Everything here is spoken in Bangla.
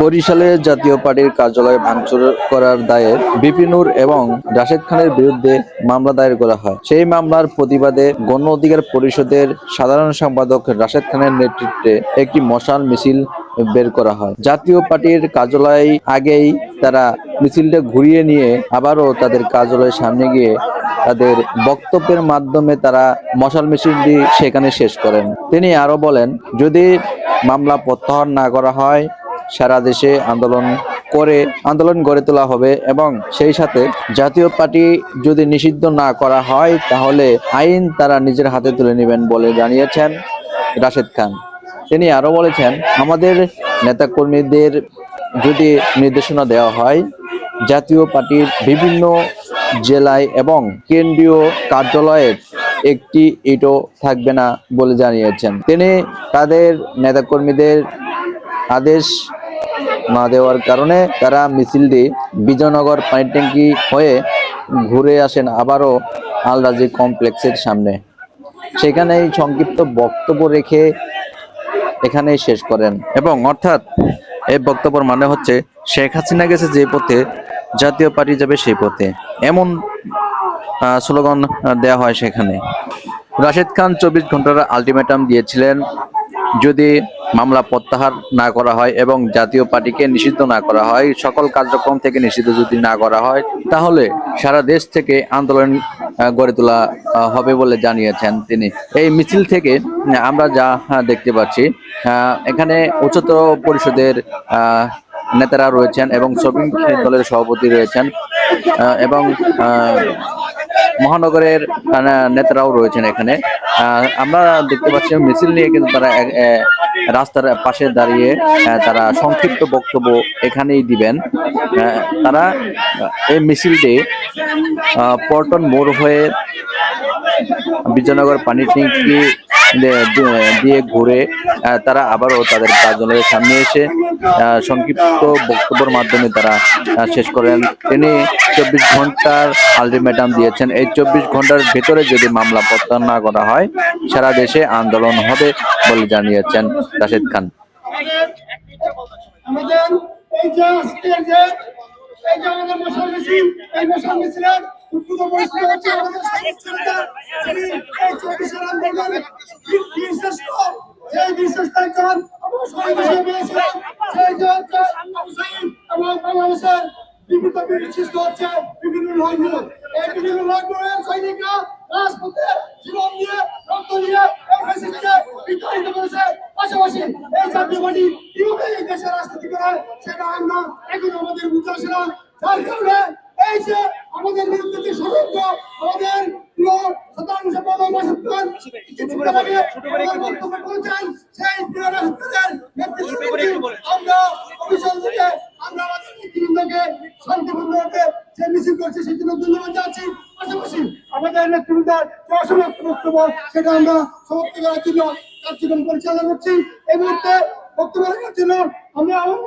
বরিশালে জাতীয় পার্টির কার্যালয় ভাঙচুর করার দায়ে বিপিনুর এবং রাশেদ খানের বিরুদ্ধে মামলা দায়ের করা হয়। সেই মামলার প্রতিবাদে গণ অধিকার পরিষদের সাধারণ সম্পাদক রাশেদ খানের নেতৃত্বে একটি মশাল মিছিল বের করা হয়। জাতীয় পার্টির কার্যালয় আগেই তারা মিছিলটা ঘুরিয়ে নিয়ে আবারও তাদের কার্যালয়ের সামনে গিয়ে তাদের বক্তব্যের মাধ্যমে তারা মশাল মিছিলটি সেখানে শেষ করেন। তিনি আরও বলেন, যদি মামলা প্রত্যাহার না করা হয়, সারা দেশে আন্দোলন করে, আন্দোলন গড়ে তোলা হবে এবং সেই সাথে জাতীয় পার্টি যদি নিষিদ্ধ না করা হয়, তাহলে আইন তারা নিজের হাতে তুলে নেবেন বলে জানিয়েছেন রাশেদ খান। তিনি আরও বলেছেন, আমাদের নেতাকর্মীদের যদি নির্দেশনা দেওয়া হয়, জাতীয় পার্টির বিভিন্ন জেলায় এবং কেন্দ্রীয় কার্যালয়ের একটি ইটও থাকবে না বলে জানিয়েছেন। তিনি তাদের নেতাকর্মীদের আদেশ না দেওয়ার কারণে তারা মিছিলটি বিজয়নগর পানি ট্যাঙ্কি হয়ে ঘুরে আসেন আবারও আলরাজি কমপ্লেক্সের সামনে। সেখানেই সংক্ষিপ্ত বক্তব্য রেখে এখানেই শেষ করেন। এবং অর্থাৎ এই বক্তব্যের মানে হচ্ছে, শেখ হাসিনা গেছে যে পথে, জাতীয় পার্টি যাবে সেই পথে। এমন স্লোগান দেওয়া হয় সেখানে। রাশেদ খান চব্বিশ ঘণ্টার আলটিমেটাম দিয়েছিলেন যদি মামলা প্রত্যাহার না করা হয় এবং জাতীয় পার্টিকে নিষিদ্ধ না করা হয়, সকল কার্যক্রম থেকে নিষিদ্ধ যদি না করা হয়, তাহলে সারা দেশ থেকে আন্দোলন গড়ে তোলা হবে বলে জানিয়েছেন তিনি। এই মিছিল থেকে আমরা যা দেখতে পাচ্ছি এখানে উচ্চতর পরিষদের নেতারা রয়েছেন এবং শ্রমিক দলের সভাপতি রয়েছেন এবং মহানগরের আহ, নেতারাও রয়েছেন এখানে। আমরা দেখতে পাচ্ছি মিছিল নিয়ে কিন্তু তারা রাস্তার পাশে দাঁড়িয়ে তারা সংক্ষিপ্ত বক্তব্য এখানেই দিবেন। তারা এই মিছিলটি পল্টন মোড় হয়ে বিজয়নগর পানি ট্যাঙ্কি দিয়ে- ঘুরে তারা আবারও তাদের কার্যালয়ের সামনে এসে সংক্ষিপ্ত বক্তব্যের মাধ্যমে তারা শেষ করেন। তিনি চব্বিশ ঘণ্টার আলটিমেটাম দিয়েছেন। এই চব্বিশ ঘণ্টার ভেতরে যদি মামলা প্রত্যাহার না করা হয়, সারা দেশে আন্দোলন হবে বলে জানিয়েছেন রাশেদ খান। এই যে আমাদের মশাল এই মশাল হচ্ছে আমাদের এই পেয়েছিলাম বিশিষ্ট হচ্ছে বিভিন্ন লগ্ন এই বিভিন্ন লগ্নের সৈনিকরা রাজপথে জীবন দিয়ে রক্ত দিয়ে এই ফ্যাসিস্টকে বিতাড়িত করেছে। পাশাপাশি এই জাতীয় পার্টি কীভাবে এই দেশের রাজনীতি করে সেটা আমরা এখন আমাদের বুঝে আসে না। যার কারণে এই যে আমাদের বিরুদ্ধে যে ষড়যন্ত্র আমাদের প্রিয় সাধারণ সম্পাদক মাসুদ্দান কিছুক্ষণ আগে বক্তব্য করেছেন সেই প্রিয় রাষ্ট্রদের নেতৃত্বে আমরা শান্তিপূর্ণভাবে যে মিছিল করছে সেজন্য ধন্যবাদ জানাচ্ছি। পাশাপাশি আমাদের নেতৃবৃন্দার যে বক্তব্য, সেটা আমরা সমাপ্ত করার জন্য কার্যক্রম পরিচালনা করছি। এই মুহূর্তে বক্তব্য রাখার জন্য আমরা আহ্বান